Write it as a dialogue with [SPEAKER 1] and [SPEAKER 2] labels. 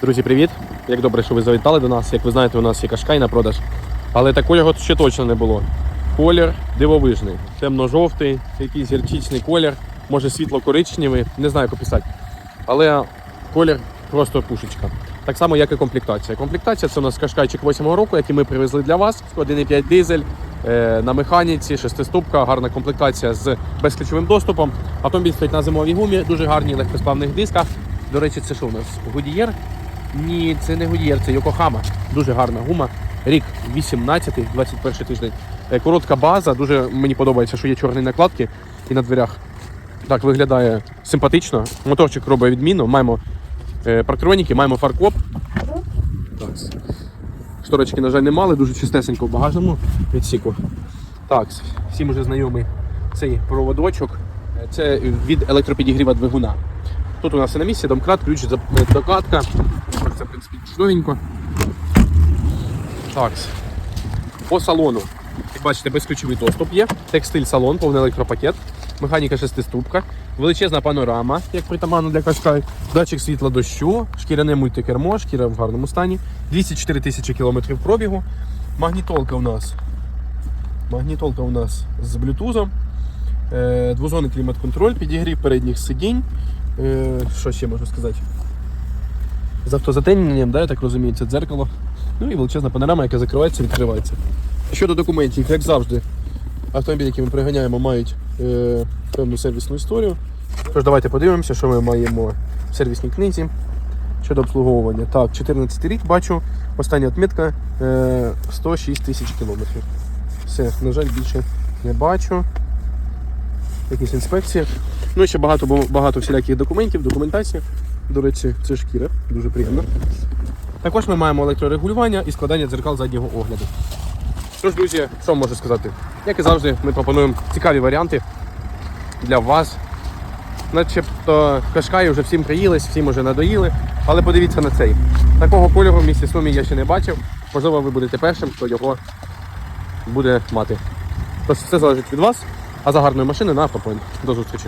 [SPEAKER 1] Друзі, привіт! Як добре, що ви завітали до нас. Як ви знаєте, у нас є кашкай на продаж. Але такого ще точно не було. Колір дивовижний, темно-жовтий, якийсь гірчичний колір, може світло-коричневий, не знаю, як описати. Але колір просто пушечка. Так само, як і комплектація. Комплектація це у нас кашкайчик 8 року, який ми привезли для вас. 1,5 дизель е, на механіці, шестиступка, гарна комплектація з безключовим доступом. Автомобіль стоїть на зимовій гумі, дуже гарні легкосплавних дисках. До речі, це що у нас? Гудієр? Ні, це не Гудієр, це Йокохама. Дуже гарна гума. Рік 18 21 тиждень. Е, Коротка база, дуже мені подобається, що є чорні накладки і на дверях. Так виглядає симпатично. Моторчик робить відмінно. Маємо е, парктроніки, маємо фаркоп. Так. Шторочки, на жаль, не мали, дуже чистесенько в багажному відсіку. Так, всім вже знайомий цей проводочок. Е, Це від електропідігріва двигуна. Тут у нас і на місці домкрат, ключ, докатка. Чудовенько. Так. По салону. Як бачите, безключовий доступ є. Текстиль салон, повний електропакет, механіка шестиступка, величезна панорама, як притаманно для Кашкай, датчик світла дощу, шкіряне мультикермо, шкіра в гарному стані, 204 тисячі кілометрів пробігу. Магнітолка у нас. Магнітолка у нас з блютузом. Е, двозонний клімат-контроль, підігрів передніх сидінь. Е, що ще можу сказати? З автозатемненням, да, я так розумію, це дзеркало. Ну і величезна панорама, яка закривається, відкривається. Щодо документів, як завжди, автомобілі, які ми приганяємо, мають е, певну сервісну історію. Тож, давайте подивимося, що ми маємо в сервісній книзі щодо обслуговування. Так, 14 рік бачу, остання відмітка е, 106 тисяч кілометрів. Все, на жаль, більше не бачу. Якісь інспекції. Ну і ще багато, багато всіляких документів, документації. До речі, це шкіра, дуже приємно. Також ми маємо електрорегулювання і складання дзеркал заднього огляду. Тож, друзі, що можу сказати? Як і завжди, ми пропонуємо цікаві варіанти для вас. Начебто кашкаї вже всім приїлись, всім вже надоїли. Але подивіться на цей. Такого кольору в місті Сумі я ще не бачив. Можливо, ви будете першим, хто його буде мати. Тож все залежить від вас, а за гарною машиною на автопоінт. До зустрічі.